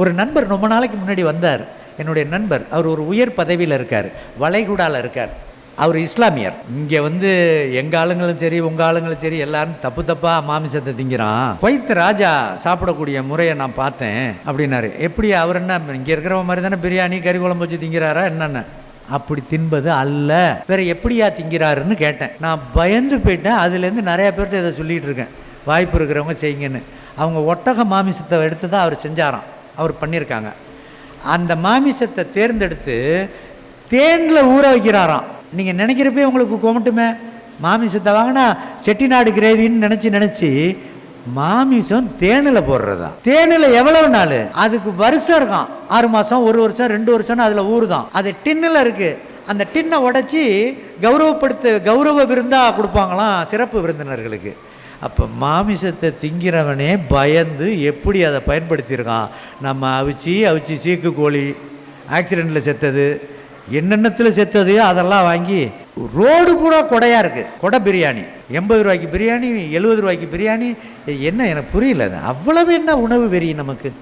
ஒரு நண்பர் ரொம்ப நாளைக்கு முன்னாடி வந்தார். என்னுடைய நண்பர் அவர் ஒரு உயர் பதவியில் இருக்கார். வளைகுடாவில் இருக்கார். அவர் இஸ்லாமியர். இங்கே வந்து எங்கள் ஆளுங்களும் சரி உங்கள் ஆளுங்களும் சரி எல்லாரும் தப்பு தப்பாக மாமிசத்தை திங்கிறான். குவைத் ராஜா சாப்பிடக்கூடிய முறையை நான் பார்த்தேன் அப்படின்னாரு. எப்படி அவர் என்ன இங்கே இருக்கிறவங்க மாதிரி தானே பிரியாணி கறி குழம்பு வச்சு திங்கிறாரா என்னென்ன. அப்படி தின்பது அல்ல. வேற எப்படியா திங்கிறாருன்னு கேட்டேன். நான் பயந்து போயிட்டேன். அதுலேருந்து நிறைய பேர்கிட்ட இதை சொல்லிகிட்டு இருக்கேன். வாய்ப்பு இருக்கிறவங்க செய்யுங்கன்னு. அவங்க ஒட்டக மாமிசத்தை எடுத்து தான் அவர் செஞ்சாராம். அவர் பண்ணியிருக்காங்க. அந்த மாமிசத்தை தேர்ந்தெடுத்து தேனில் ஊற வைக்கிறாராம். நீங்கள் நினைக்கிறப்பே உங்களுக்கு கொமட்டுமே மாமிசத்தை வாங்கினா செட்டிநாடு கிரேவின்னு நினச்சி நினச்சி மாமிசம் தேனில் போடுறதா? தேனில் எவ்வளவு நாள்? அதுக்கு வருஷம் இருக்கான் ஆறு மாதம் ஒரு வருஷம் ரெண்டு வருஷம்னு அதில் ஊறுதான். அது டின்னில் இருக்குது அந்த டின்னை உடச்சி கௌரவப்படுத்த கௌரவ விருந்தாக கொடுப்பாங்களாம் சிறப்பு விருந்தினர்களுக்கு. அப்போ மாமிசத்தை திங்கிறவனே பயந்து எப்படி அதை பயன்படுத்தியிருக்கான்? நம்ம அவிச்சி அவிச்சி சீக்கு கோழி ஆக்சிடெண்ட்டில் செத்தது. என்னென்னத்தில் செத்ததையோ அதெல்லாம் வாங்கி ரோடு பூரா கொடையாக இருக்குது கொடை பிரியாணி. எண்பது ரூபாய்க்கு பிரியாணி எழுபது ரூபாய்க்கு பிரியாணி. என்ன எனக்கு புரியல. அது. அவ்வளவு என்ன உணவு வெறி நமக்கு?